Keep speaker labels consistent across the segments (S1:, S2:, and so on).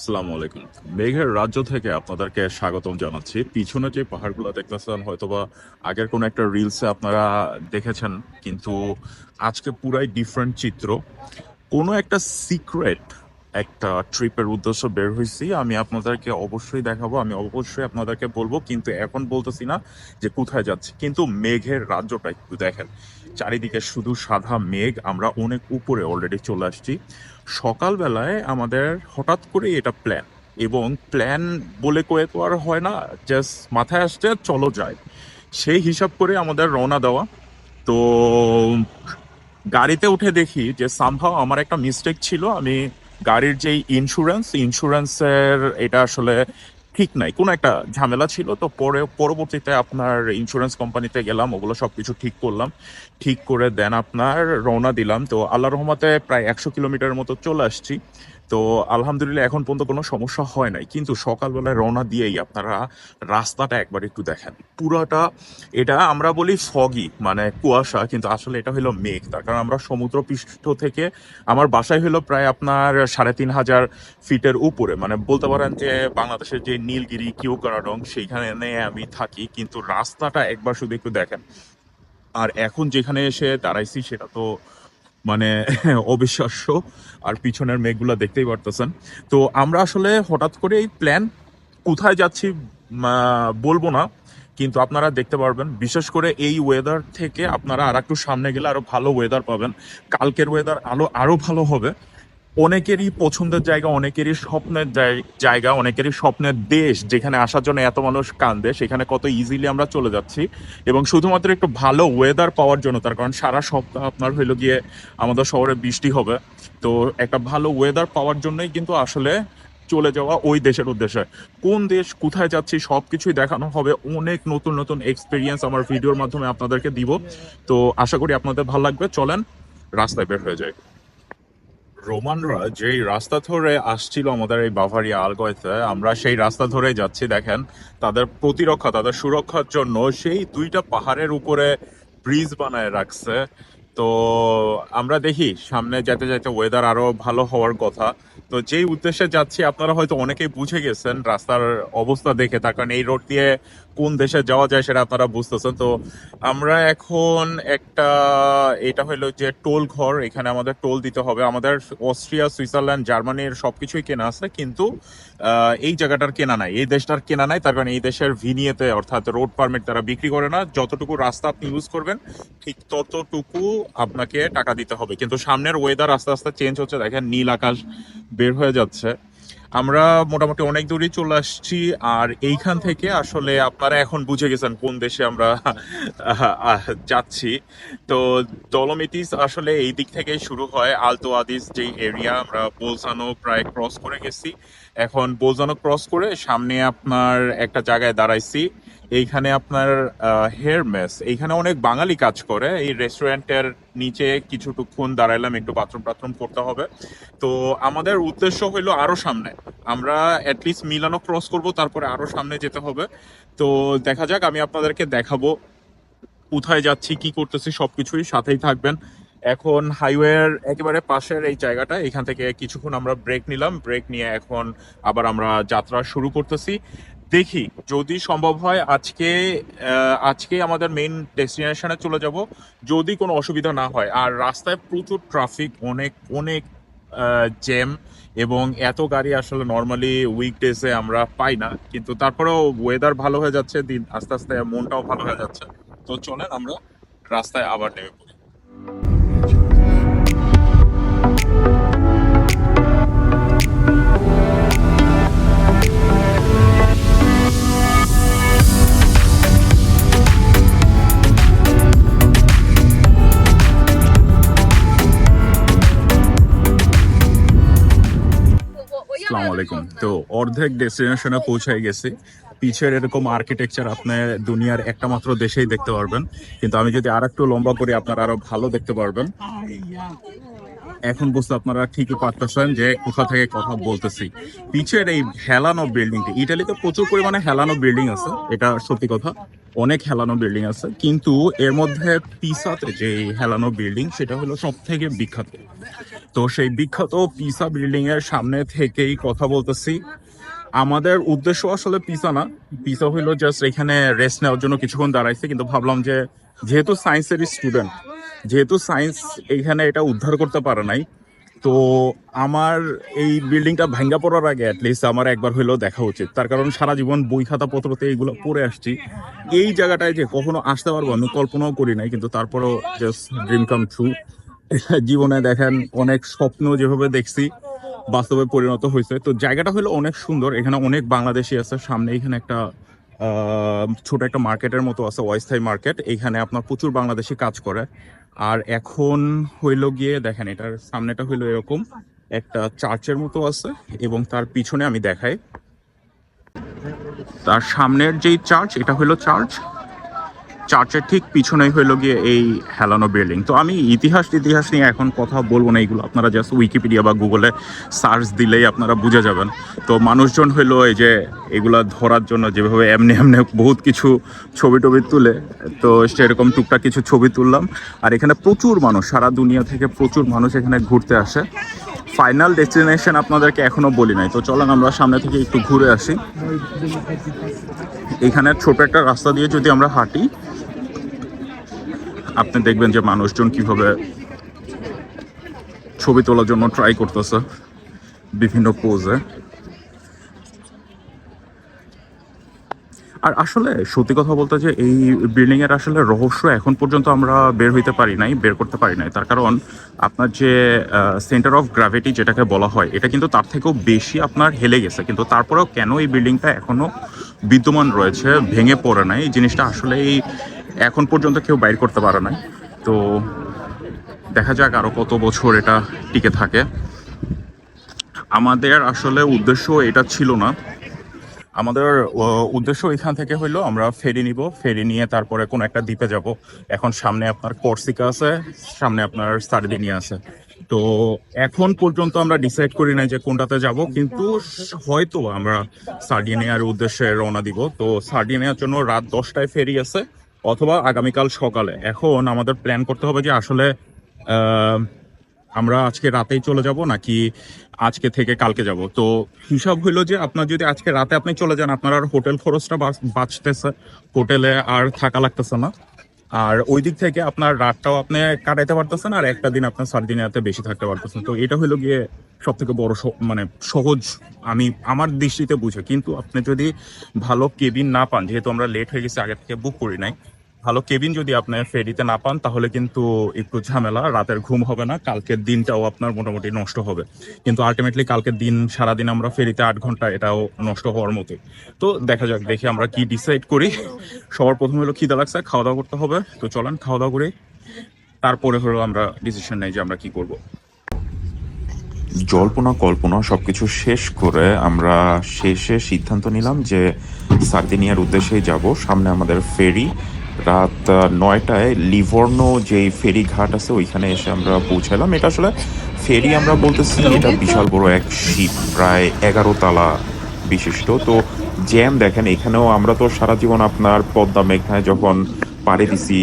S1: আসসালামু আলাইকুম। মেঘের রাজ্য থেকে আপনাদেরকে স্বাগতম জানাচ্ছি। পিছনে যে পাহাড়গুলো দেখতেছেন, হয়তোবা আগের কোনো একটা রিলসে আপনারা দেখেছেন, কিন্তু আজকে পুরাই ডিফারেন্ট চিত্র। কোনো একটা সিক্রেট একটা ট্রিপের উদ্দেশ্য বের হয়েছি আমি আপনাদেরকে অবশ্যই দেখাবো, আমি অবশ্যই আপনাদেরকে বলব, কিন্তু এখন বলতেছি না যে কোথায় যাচ্ছি। কিন্তু মেঘের রাজ্যটা একটু দেখেন। চারিদিকে শুধু সাদা মেঘ, আমরা অনেক উপরে অলরেডি চলে আসছি। সকালবেলায় আমাদের হঠাৎ করে এটা প্ল্যান এবং প্ল্যান বলে কয়ে তো আর হয় না জাস্ট মাথায় আসতে চলো যায় সেই হিসাব করে আমাদের রওনা দেওয়া। তো গাড়িতে উঠে দেখি যে সামহাও আমার একটা মিস্টেক ছিল। আমি গাড়ির যেই ইন্স্যুরেন্স ইন্স্যুরেন্সের এটা আসলে ঠিক নাই। কোনো একটা ঝামেলা ছিল, তো পরে, পরবর্তীতে আপনার ইন্স্যুরেন্স কোম্পানিতে গেলাম, ওগুলো সব কিছু ঠিক করলাম। ঠিক করে দেন আপনার রওনা দিলাম। তো আল্লাহ রহমতে প্রায় একশো কিলোমিটার মতো চলে আসছি। তো আলহামদুলিল্লাহ এখন পর্যন্ত কোনো সমস্যা হয় নাই। কিন্তু সকালবেলায় রওনা দিয়েই আপনারা রাস্তাটা একবার একটু দেখেন। পুরাটা এটা আমরা বলি ফগি মানে কুয়াশা, কিন্তু আসলে এটা হলো মেঘ। তার কারণ আমরা সমুদ্র পৃষ্ঠ থেকে আমার বাসায় হলো প্রায় আপনার সাড়ে তিন হাজার ফিটের উপরে। মানে বলতে পারেন যে বাংলাদেশের যে নীলগিরি, কিউকারাডং, সেইখানে আমি থাকি, কিন্তু রাস্তাটা একবার শুধু একটু দেখেন। আর এখন যেখানে এসে দাঁড়াইছি সেটা তো মানে অবিশ্বাস্য আর পিছনের মেঘগুলো দেখতেই পারতেছেন। তো আমরা আসলে হঠাৎ করে এই প্ল্যান কোথায় যাচ্ছি বলব না, কিন্তু আপনারা দেখতে পারবেন, বিশেষ করে এই ওয়েদার থেকে আপনারা আর একটু সামনে গেলে আরও ভালো ওয়েদার পাবেন। কালকের ওয়েদার আলো আরও ভালো হবে। অনেকেরই পছন্দের জায়গা, অনেকেরই স্বপ্নের জায়- জায়গা, অনেকেরই স্বপ্নের দেশ যেখানে আসার জন্য এত মানুষ কান্দে সেখানে কত ইজিলি আমরা চলে যাচ্ছি। এবং শুধুমাত্র একটু ভালো ওয়েদার পাওয়ার জন্য, তার কারণ সারা সপ্তাহ আপনার হইল গিয়ে আমাদের শহরে বৃষ্টি হবে। তো একটা ভালো ওয়েদার পাওয়ার জন্যই কিন্তু আসলে চলে যাওয়া ওই দেশের উদ্দেশ্যে। কোন দেশ কোথায় যাচ্ছি সব কিছুই দেখানো হবে, অনেক নতুন নতুন এক্সপিরিয়েন্স আমার ভিডিওর মাধ্যমে আপনাদেরকে দিব। তো আশা করি আপনাদের ভালো লাগবে। চলেন, রাস্তায় বের হয়ে যায় রোমানরা যেই রাস্তা ধরে আসছিল আমাদের এই বাভারিয়া আলগয়তে, আমরা সেই রাস্তা ধরে যাচ্ছি, দেখেন, তাদের প্রতিরক্ষা, তাদের সুরক্ষার জন্য সেই দুইটা পাহাড়ের উপরে ব্রিজ বানায় রাখছে। তো আমরা দেখি, সামনে যেতে যেতে ওয়েদার আরও ভালো হওয়ার কথা। তো যেই উদ্দেশ্যে যাচ্ছি, আপনারা হয়তো অনেকেই বুঝে গেছেন রাস্তার অবস্থা দেখে, তার কারণ এই রোড দিয়ে কোন দেশে যাওয়া যায় সেটা আপনারা বুঝতেছেন। তো আমরা এখন একটা, এটা হলো যে টোল ঘর, এখানে আমাদের টোল দিতে হবে। আমাদের অস্ট্রিয়া, সুইজারল্যান্ড, জার্মানির সবকিছুই কেনা আছে, কিন্তু এই জায়গাটার কেনা নাই, এই দেশটার কেনা নাই, তার কারণ এই দেশের ভিনিয়েতে, অর্থাৎ রোড পারমিট তারা বিক্রি করে না। যতটুকু রাস্তা আপনি ইউজ করবেন, ঠিক ততটুকু আপনাকে টাকা দিতে হবে। কিন্তু সামনের ওয়েদার আস্তে আস্তে চেঞ্জ হচ্ছে, দেখেন নীল আকাশ বের হয়ে যাচ্ছে। আমরা মোটামুটি অনেক দূরই চলে আসছি, আর এইখান থেকে আসলে আপনারা এখন বুঝে গেছেন কোন দেশে আমরা যাচ্ছি। তো ডলোমিটিস আসলে এই দিক থেকে শুরু হয় আলতো আদিস যে এরিয়া আমরা বোলসানো প্রায় ক্রস করে গেছি। এখন বোলসানো ক্রস করে সামনে আপনার একটা জায়গায় দাঁড়াইছি। এইখানে আপনার হেয়ার মেস এইখানে অনেক বাঙালি কাজ করে। এই রেস্টুরেন্টের নিচে কিছুটুক্ষণ দাঁড়াইলাম, একটু বাথরুম টাথরুম করতে হবে। তো আমাদের উদ্দেশ্য হইল আরও সামনে। আমরা অ্যাটলিস্ট মিলানো ক্রস করব, তারপরে আরও সামনে যেতে হবে। তো দেখা যাক, আমি আপনাদেরকে দেখাবো। কোথায় যাচ্ছি, কি করতেছি, সবকিছুই সাথেই থাকবেন। এখন হাইওয়ের একেবারে পাশের এই জায়গাটা, এখান থেকে কিছুক্ষণ আমরা ব্রেক নিলাম ব্রেক নিয়ে এখন আবার আমরা যাত্রা শুরু করতেছি। দেখি, যদি সম্ভব হয় আজকে আজকে আমাদের মেইন ডেস্টিনেশনে চলে যাব। যদি কোনো অসুবিধা না হয়, আর রাস্তায় প্রচুর ট্রাফিক অনেক অনেক জ্যাম এবং এত গাড়ি আসলে নর্মালি উইকডেজে আমরা পাই না। কিন্তু তারপরেও ওয়েদার ভালো হয়ে যাচ্ছে, দিন আস্তে আস্তে মনটাও ভালো হয়ে যাচ্ছে। তো চলেন আমরা রাস্তায় আবার নেমে পড়ি। আলাইকুম। তো অর্ধেক ডেস্টিনেশনে পৌঁছায় গেছি। পিছের এরকম আর্কিটেকচার আপনি দুনিয়ার একটা মাত্র দেশেই দেখতে পারবেন। কিন্তু আমি যদি আর একটু লম্বা করি, আপনারা আরও ভালো দেখতে পারবেন। এখন বুঝতে আপনারা ঠিকই পারতেছেন যে কোথা থেকে কথা বলতেছি। পিছের এই হেলানো বিল্ডিংটি ইটালিতে প্রচুর পরিমাণে হেলানো বিল্ডিং আছে, এটা সত্যি কথা। অনেক হেলানো বিল্ডিং আছে, কিন্তু এর মধ্যে পিসাতে যে হেলানো বিল্ডিং সেটা হলো সব থেকে বিখ্যাত। তো সেই বিখ্যাত পিসা বিল্ডিং এর সামনে থেকেই কথা বলতেছি। আমাদের উদ্দেশ্য আসলে পিসা না। পিসা হইল জাস্ট এখানে রেস্ট নেওয়ার জন্য কিছুক্ষণ দাঁড়াইছে, কিন্তু ভাবলাম যে যেহেতু সায়েন্সের স্টুডেন্ট যেহেতু সায়েন্স এখানে এটা উদ্ধার করতে পারে নাই তো আমার এই বিল্ডিংটা ভাঙ্গা পড়ার আগে অ্যাটলিস্ট আমার একবার হলেও দেখা উচিত। তার কারণ সারা জীবন বই খাতা পত্রতে এইগুলো পড়ে আসছি। এই জায়গাটায় যে কখনো আসতে পারব আমি কল্পনাও করি নাই, কিন্তু তারপরেও জাস্ট ড্রিম কাম ট্রু জীবনে দেখেন অনেক স্বপ্ন যেভাবে দেখছি, বাস্তবে পরিণত হয়েছে। তো জায়গাটা হলো অনেক সুন্দর, এখানে অনেক বাংলাদেশি আছে। সামনে এখানে একটা ছোট একটা মার্কেটের মতো আছে, অস্থায়ী মার্কেট এখানে আপনার প্রচুর বাংলাদেশি কাজ করে। আর এখন হইল গিয়ে, দেখেন, এটার সামনেটা হইল এরকম। একটা চার্চের মতো আছে এবং তার পিছনে আমি দেখাই। তার সামনের যেই চার্চ, এটা হইল চার্চ। চার্চের ঠিক পিছনেই হইল গিয়ে এই হেলানো বিল্ডিং তো আমি ইতিহাস ইতিহাস নিয়ে এখন কথা বলব না, এইগুলো আপনারা জাস্ট উইকিপিডিয়া বা গুগলে সার্চ দিলেই আপনারা বুঝে যাবেন। তো মানুষজন হইল এই যে এগুলা ধরার জন্য যেভাবে এমনি এমনি বহুত কিছু ছবি টবি তুলে, তো সেরকম টুকটাক কিছু ছবি তুললাম। আর এখানে প্রচুর মানুষ, সারা দুনিয়া থেকে প্রচুর মানুষ এখানে ঘুরতে আসে। ফাইনাল ডেস্টিনেশন আপনাদেরকে এখনও বলি নাই। তো চলেন আমরা সামনে থেকে একটু ঘুরে আসি। এখানে ছোট একটা রাস্তা দিয়ে যদি আমরা হাঁটি আপনি দেখবেন যে মানুষজন কীভাবে ছবি তোলার জন্য ট্রাই করতেছে বিভিন্ন পোজে আর আসলে সত্যি কথা বলতে যে এই বিল্ডিং এর আসলে রহস্য এখন পর্যন্ত আমরা বের হইতে পারি নাই, বের করতে পারি নাই। তার কারণ আপনার যে সেন্টার অফ গ্র্যাভিটি যেটাকে বলা হয়, এটা কিন্তু তার থেকেও বেশি আপনার হেলে গেছে। কিন্তু তারপরেও কেন এই বিল্ডিংটা এখনও বিদ্যমান রয়েছে, ভেঙে পড়ে নাই? এই জিনিসটা আসলেই এখন পর্যন্ত কেউ বাইর করতে পারে নাই। তো দেখা যাক আরও কত বছর এটা টিকে থাকে। আমাদের আসলে উদ্দেশ্য এটা ছিল না। আমাদের উদ্দেশ্য এখান থেকে হইল আমরা ফেরি নিব। ফেরি নিয়ে তারপরে কোন একটা দ্বীপে যাব। এখন সামনে আপনার কর্সিকা আছে, সামনে আপনার সার্দিনিয়া আছে। তো এখন পর্যন্ত আমরা ডিসাইড করি নাই যে কোনটাতে যাব, কিন্তু হয়তো আমরা সার্ডিনিয়ার উদ্দেশ্যে রওনা দিব। তো সার্ডিনিয়ার জন্য রাত দশটায় ফেরি আছে। অথবা আগামীকাল সকালে। এখন আমাদের প্ল্যান করতে হবে যে আসলে আমরা আজকে রাতেই চলে যাব নাকি আজকে থেকে কালকে যাব। তো হিসাব হইল যে আপনার যদি আজকে রাতে আপনি চলে যান, আপনার আর হোটেল খরচটা বাঁচতেছে। হোটেলে আর থাকা লাগতেছে না। আর ওই দিক থেকে আপনার রাতটাও আপনি কাটাইতে পারতেছেন আর একটা দিন আপনার সার্দিনিয়াতে বেশি থাকতে পারতেছেন। তো এটা হলো গিয়ে সব থেকে বড় মানে সহজ আমি আমার দৃষ্টিতে বুঝে। কিন্তু আপনি যদি ভালো কেবিন না পান, যেহেতু আমরা লেট হয়ে গেছি, আগে থেকে বুক করি নাই ভালো কেবিন যদি আপনি ফেরিতে না পান, তাহলে কিন্তু একটু ঝামেলা, রাতের ঘুম হবে না, কালকের দিনটাও আপনার মোটামুটি নষ্ট হবে। কিন্তু আলটিমেটলি কালকের দিন, সারাদিন আমরা ফেরিতে আট ঘণ্টা, এটাও নষ্ট হওয়ার মতোই। তো দেখা যাক, দেখি আমরা কি ডিসাইড করি। সবার প্রথম হলো খিদা লাগছে খাওয়া দাওয়া করতে হবে। তো চলেন খাওয়া দাওয়া করি তারপরে হলো আমরা ডিসিশন নেই যে আমরা কি করব।
S2: জল্পনা, কল্পনা, সবকিছু শেষ করে আমরা শেষে সিদ্ধান্ত নিলাম যে সার্দিনিয়ার উদ্দেশ্যেই যাব। সামনে আমাদের ফেরি রাত নয়টায় লিভর্নো যেই ফেরি ঘাট আছে ওইখানে এসে আমরা পৌঁছালাম। এটা আসলে ফেরি আমরা বলতেছি এটা বিশাল বড় এক শিপ প্রায় এগারো তালা বিশিষ্ট। তো জ্যাম দেখেন এখানেও আমরা তো সারা জীবন আপনার পদ্মা মেঘনায় যখন পাড়ে দিছি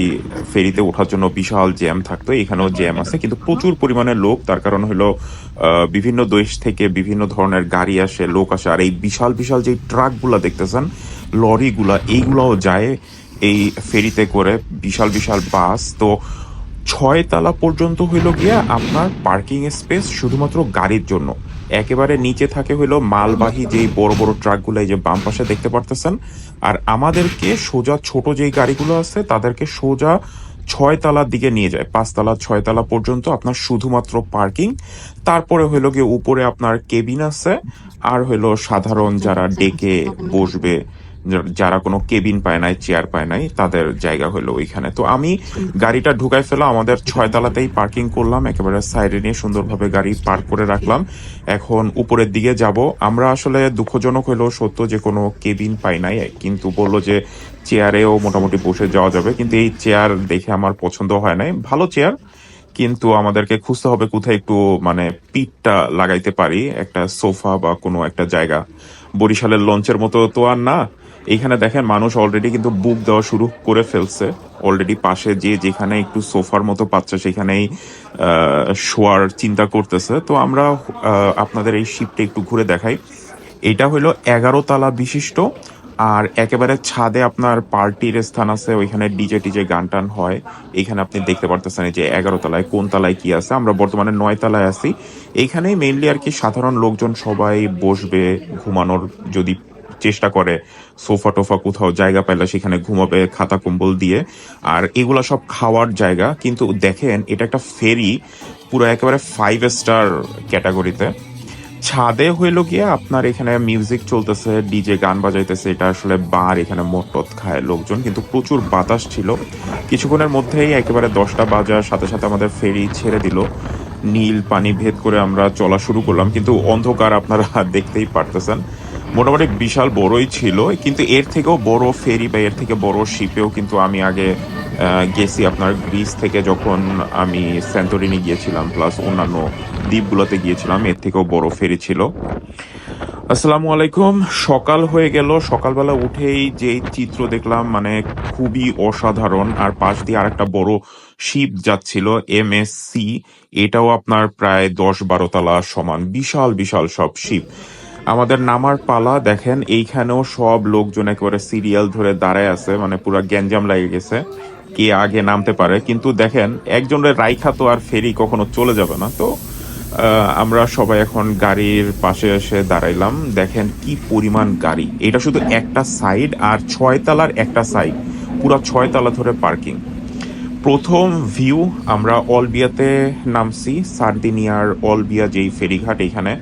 S2: ফেরিতে ওঠার জন্য বিশাল জ্যাম থাকতো এখানেও জ্যাম আছে। কিন্তু প্রচুর পরিমাণে লোক তার কারণ হলো বিভিন্ন দেশ থেকে বিভিন্ন ধরনের গাড়ি আসে লোক আসে। আর এই বিশাল বিশাল যে ট্রাকগুলা দেখতেছেন লরিগুলা এইগুলাও যায় এই ফেরিতে করে বিশাল বিশাল বাস। তো ছয় তালা পর্যন্ত হইল গিয়া আপনার পার্কিং স্পেস শুধুমাত্র গাড়ির জন্য। একেবারে নিচে থাকে হইল মালবাহী যেই বড় বড় ট্রাকগুলো এই যে বাম পাশে দেখতে পারতেছেন। আর আমাদেরকে সোজা ছোট যেই গাড়িগুলো আছে, তাদেরকে সোজা ছয় তালার দিকে নিয়ে যায়। পাঁচতলা ছয় তালা পর্যন্ত আপনার শুধুমাত্র পার্কিং। তারপরে হইল গিয়ে উপরে আপনার কেবিন আছে। আর হইল সাধারণ যারা ডেকে বসবে যারা কোনো কেবিন পায় নাই চেয়ার পায় নাই, তাদের জায়গা হলো ওইখানে। তো আমি গাড়িটা ঢুকাই ফেলা আমাদের ছয় তলাতেই পার্কিং করলাম, একেবারে সাইডে নিয়ে সুন্দরভাবে গাড়ি পার্ক করে রাখলাম। এখন উপরের দিকে যাব। আমরা আসলে দুঃখজনক হলেও সত্য যে কোনো কেবিন পাই নাই, কিন্তু বলল যে চেয়ারেও মোটামুটি বসে যাওয়া যাবে, কিন্তু এই চেয়ার দেখে আমার পছন্দ হয় নাই। ভালো চেয়ার কিন্তু আমাদেরকে খুঁজতে হবে কোথায় একটু মানে পিঠটা লাগাইতে পারি। একটা সোফা বা কোনো একটা জায়গা। বরিশালের লঞ্চের মতো তো আর না। এইখানে দেখেন মানুষ অলরেডি কিন্তু বুক দেওয়া শুরু করে ফেলছে। অলরেডি পাশে যে যেখানে একটু সোফার মতো পাচ্ছে, সেখানেই শোয়ার চিন্তা করতেছে। তো আমরা আপনাদের এই শিপটা একটু ঘুরে দেখাই। এটা হলো এগারো তলা বিশিষ্ট, আর একেবারে ছাদে আপনার পার্টির স্থান আছে, ওইখানে ডিজে টিজে গান টান হয়। এইখানে আপনি দেখতে পারতেছেন যে এগারো তলায় কোন তলায় কি আছে। আমরা বর্তমানে নয় তলায় আছি। এইখানেই মেইনলি আর কি সাধারণ লোকজন সবাই বসবে ঘুমানোর যদি চেষ্টা করে। সোফা টোফা কোথাও জায়গা পাইলে সেখানে ঘুমাবে, খাতা কম্বল দিয়ে। আর এগুলা সব খাওয়ার জায়গা। কিন্তু দেখেন, এটা একটা ফেরি, পুরো একেবারে ফাইভ স্টার ক্যাটাগরিতে ছাদে হইল গিয়ে আপনার এখানে মিউজিক চলতেছে ডিজে গান বাজাইতেছে। এটা আসলে বার এখানে মটত খায় লোকজন। কিন্তু প্রচুর বাতাস ছিল। কিছুক্ষণের মধ্যেই একেবারে দশটা বাজার, সাথে সাথে আমাদের ফেরি ছেড়ে দিল। নীল পানি ভেদ করে আমরা চলা শুরু করলাম। কিন্তু অন্ধকার আপনারা দেখতেই পারতেছেন। মোটামুটি বিশাল বড়ই ছিল, কিন্তু এর থেকেও বড় ফেরি বা এর থেকে বড় শিপেও কিন্তু আমি আগে গেছি আপনার গ্রিস থেকে যখন আমি স্যান্টোরিনি গিয়েছিলাম প্লাস অন্যান্য দ্বীপগুলোতে গিয়েছিলাম, এর থেকেও বড় ফেরি ছিল। আসসালামু আলাইকুম। সকাল হয়ে গেল। সকালবেলা উঠেই যে চিত্র দেখলাম মানে খুবই অসাধারণ। আর পাশ দিয়ে আরেকটা বড় শিপ যাচ্ছিল এম এস সি এটাও আপনার প্রায় দশ বারো তলা সমান। বিশাল বিশাল সব শিপ আমাদের নামার পালা, দেখেন, এইখানেও সব লোকজন একেবারে সিরিয়াল ধরে দাঁড়ায় আছে মানে পুরো গ্যাঞ্জাম লাগে গেছে, কে আগে নামতে পারে। কিন্তু দেখেন একজনের রাইখা তো আর ফেরি কখনো চলে যাবে না। তো আমরা সবাই এখন গাড়ির পাশে এসে দাঁড়াইলাম। দেখেন কি পরিমাণ গাড়ি। এটা শুধু একটা সাইড আর ছয় তলার একটা সাইড পুরো ছয় তলা ধরে পার্কিং প্রথম ভিউ আমরা অলবিয়াতে নামছি সার্দিনিয়ার অলবিয়া যেই ফেরিঘাট এখানে।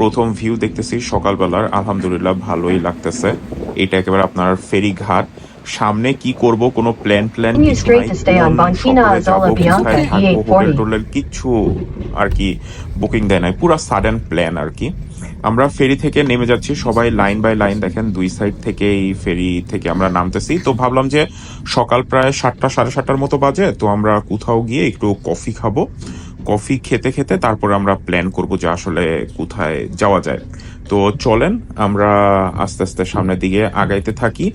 S2: প্রথম ভিউ দেখতেছি সকালবেলার। আলহামদুলিল্লাহ ভালোই লাগতেছে। এটা একেবারে আপনার ফেরিঘাট। সামনে কি করব কোনো প্ল্যান প্ল্যান কিছু
S3: straight
S2: নাই?
S3: to stay on
S2: কোন
S3: Bonfina
S2: শহরে যাব,
S3: Azola Bianca
S2: কোথায়? থাকব,
S3: E840
S2: হোটেল টোটেল কিচ্ছু আর কি বুকিং দেয় নাই। পুরো সাডেন প্ল্যান আর কি। আমরা ফেরি থেকে নেমে যাচ্ছি। সবাই লাইন বাই লাইন দেখেন দুই সাইড থেকে এই ফেরি থেকে আমরা নামতেছি। তো ভাবলাম যে সকাল প্রায় সাতটা সাড়ে সাতটার মতো বাজে তো আমরা কোথাও গিয়ে একটু কফি খাব। কফি খেতে খেতে তারপরে আমরা প্ল্যান করব যে আসলে কোথায় যাওয়া যায়। তো চলেন, আমরা আস্তে আস্তে সামনের দিকে আগাইতে থাকি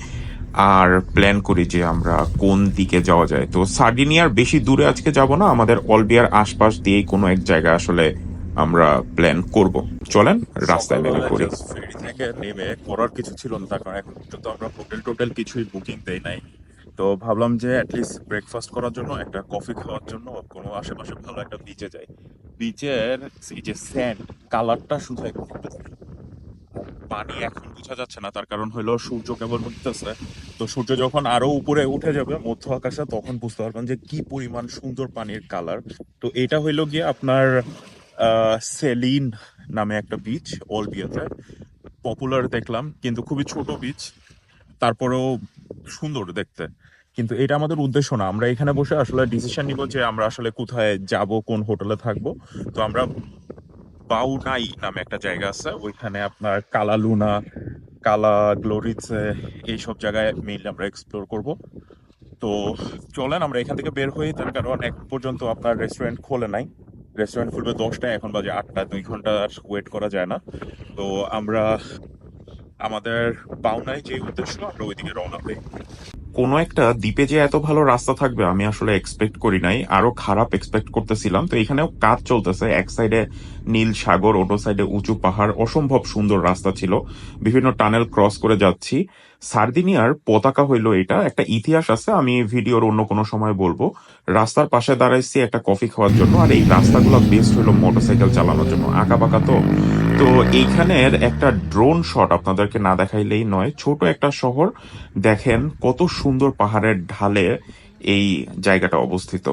S2: আর প্ল্যান করি যে আমরা কোন দিকে যাওয়া যায়। তো সার্ডিনিয়ার বেশি দূরে আজকে যাব না, আমাদের অলবিয়ার আশপাশ দিয়েই কোনো এক জায়গা আসলে আমরা প্ল্যান করব। চলেন, রাস্তায় নেমে পড়ি।
S1: ফেরি থেকে নেমে করার কিছু ছিল না কারণ এখন পর্যন্ত আমরা হোটেল টোটেল কিছুই বুকিং দেই নাই। তো ভাবলাম যে অ্যাটলিস্ট ব্রেকফাস্ট করার জন্য, একটা কফি খাওয়ার জন্য কোনো আশেপাশে ভালো একটা বিচে যাই। বিচের এই যে স্যান্ড কালারটা শুধু এখন পানি এখন বোঝা যাচ্ছে না, তার কারণ হলো সূর্য কেবল উঠতেছে। তো সূর্য যখন আরও উপরে উঠে যাবে, মধ্য আকাশে, তখন বুঝতে পারবেন যে কি পরিমাণ সুন্দর পানির কালার তো এটা হইল গিয়ে আপনার সেলিন নামে একটা বিচ অলবিয়াতে পপুলার দেখলাম, কিন্তু খুবই ছোট বিচ তারপরেও সুন্দর দেখতে। কিন্তু এটা আমাদের উদ্দেশ্য না। আমরা এখানে বসে আসলে ডিসিশন নিব যে আমরা আসলে কোথায় যাব, কোন হোটেলে থাকব। তো আমরা বাউনাই নামে একটা জায়গা আছে। ওইখানে আপনার কালা লুনা কালা গ্লোরিতে এইসব জায়গায় মেইনলি আমরা এক্সপ্লোর করব। তো চলেন, আমরা এখান থেকে বের হই। তার কারণ এক পর্যন্ত আপনার রেস্টুরেন্ট খোলে নাই। রেস্টুরেন্ট খুলবে দশটায়, এখন বাজে আটটা, দুই ঘণ্টা ওয়েট করা যায় না। তো আমরা আমাদের বাউনায় যে উদ্দেশ্য, আমরা ওইদিকে রওনা হই।
S2: কোনো একটা দ্বীপে যে এত ভালো রাস্তা থাকবে, আমি আসলে এক্সপেক্ট করি নাই। আরও খারাপ এক্সপেক্ট করতেছিলাম। তো এখানেও কাজ চলতেছে। এক সাইডে নীল সাগর, অন্য সাইডে উঁচু পাহাড়। অসম্ভব সুন্দর রাস্তা ছিল। বিভিন্ন টানেল ক্রস করে যাচ্ছি। সার্দিনিয়ার পতাকা হইল এটা। একটা ইতিহাস আছে, আমি ভিডিওর অন্য কোনো সময় বলব। রাস্তার পাশে দাঁড়াইছি একটা কফি খাওয়ার জন্য। আর এই রাস্তাগুলো বেস্ট হইল মোটরসাইকেল চালানোর জন্য। আঁকা বাঁকা তো তো এইখানের একটা ড্রোন শট আপনাদেরকে না দেখাইলেই নয়, ছোট একটা শহর, দেখেন কত সুন্দর পাহাড়ের ঢালে এই জায়গাটা অবস্থিত।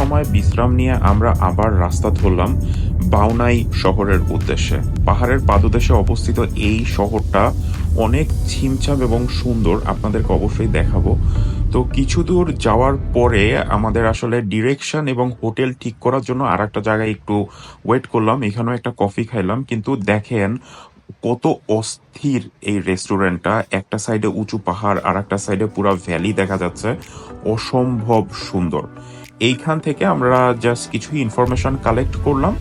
S2: সময় বিশ্রাম নিয়ে আমরা আবার রাস্তা ধরলাম বাউনাই শহরের উদ্দেশ্যে। পাহাড়ের পাদদেশে অবস্থিত এই শহরটা অনেক ছিমছাম এবং সুন্দর, আপনাদেরকে অবশ্যই দেখাবো। তো কিছু দূর যাওয়ার পরে আমাদের আসলে ডিরেকশন এবং হোটেল ঠিক করার জন্য আর একটা জায়গায় একটু ওয়েট করলাম, এখানেও একটা কফি খাইলাম। কিন্তু দেখেন কত অস্থির এই রেস্টুরেন্টটা একটা সাইডে উঁচু পাহাড় আর একটা সাইডে পুরো ভ্যালি দেখা যাচ্ছে। অসম্ভব সুন্দর। এইখান থেকে আমরা জাস্ট কিছু ইনফরমেশন কালেক্ট করলাম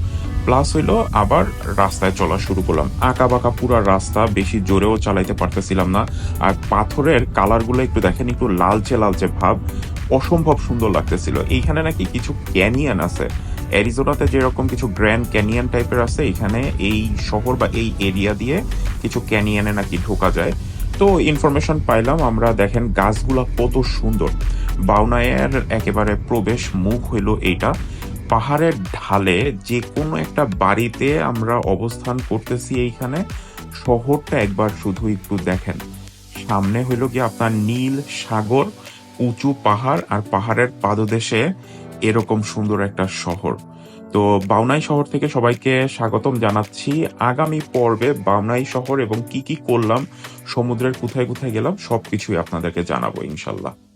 S2: প্লাস হইল আবার রাস্তায় চলা শুরু করলাম। আঁকা বাঁকা পুরো রাস্তা, বেশি জোরেও চালাইতে পারতেছিলাম না। আর পাথরের কালারগুলো একটু দেখেন, একটু লালচে লালচে ভাব, অসম্ভব সুন্দর লাগতেছিল। এইখানে নাকি কিছু ক্যানিয়ন আছে। অ্যারিজোনাতে যেরকম কিছু গ্র্যান্ড ক্যানিয়ন টাইপের আছে এখানে এই শহর বা এই এরিয়া দিয়ে কিছু ক্যানিয়নে নাকি ঢোকা যায়। তো ইনফরমেশন পাইলাম, আমরা দেখেন গাছগুলা কত সুন্দর। বাউনায়ের একেবারে প্রবেশ মুখ হইল এইটা। পাহাড়ের ঢালে যে কোনো একটা বাড়িতে আমরা অবস্থান করতেছি এইখানে। শহরটা একবার শুধু একটু দেখেন। সামনে হইল কি আপনার নীল সাগর, উঁচু পাহাড়, আর পাহাড়ের পাদদেশে এরকম সুন্দর একটা শহর। তো বাউনাই শহর থেকে সবাইকে স্বাগতম জানাচ্ছি। আগামী পর্বে বাউনাই শহর এবং কি কি করলাম, সমুদ্রের কোথায় কোথায় গেলাম, সবকিছুই আপনাদেরকে জানাব ইনশাল্লাহ।